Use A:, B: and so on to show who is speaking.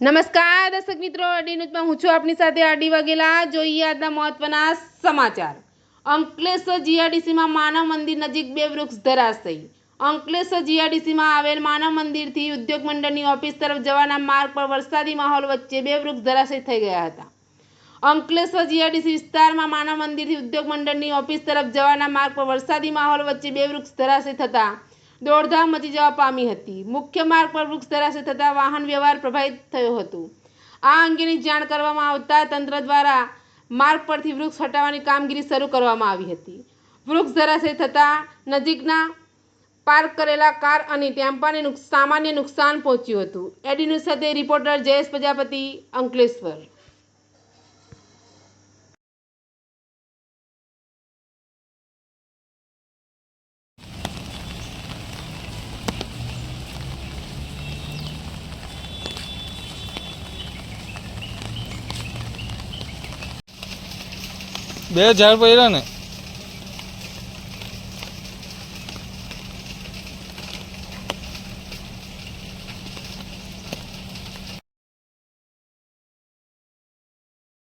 A: નમસ્કાર, દર્શક મિત્રો. અડી ન્યૂઝમાં હું છું આપની સાથે અડી વાગેલા જોઈએ આજના મહત્વના સમાચાર. અંકલેશ્વર જીઆરડીસીમાં માનવ મંદિર નજીક બે વૃક્ષ ધરાશયી અંકલેશ્વર જીઆરડીસીમાં આવેલ માનવ મંદિરથી ઉદ્યોગ મંડળની ઓફિસ તરફ જવાના માર્ગ પર વરસાદી માહોલ વચ્ચે બે વૃક્ષ ધરાશયી થઈ ગયા હતા. અંકલેશ્વર જીઆરડીસી વિસ્તારમાં માનવ મંદિરથી ઉદ્યોગ મંડળની ઓફિસ તરફ જવાના માર્ગ પર વરસાદી માહોલ વચ્ચે બે વૃક્ષ ધરાશયી થતાં દોડધામ મચી જવા પામી હતી. મુખ્ય માર્ગ પર વૃક્ષ ધરાશે થતાં વાહન વ્યવહાર પ્રભાવિત થયો હતો. આ અંગેની જાણ કરવામાં આવતા તંત્ર દ્વારા માર્ગ પરથી વૃક્ષ હટાવવાની કામગીરી શરૂ કરવામાં આવી હતી. વૃક્ષ ધરાશે થતાં નજીકના પાર્ક કરેલા કાર અને ટેમ્પાને સામાન્ય નુકસાન પહોંચ્યું હતું. એડી ન્યૂઝ સાથે રિપોર્ટર જયેશ પ્રજાપતિ અંકલેશ્વર.
B: બે હજાર પડ્યા ને.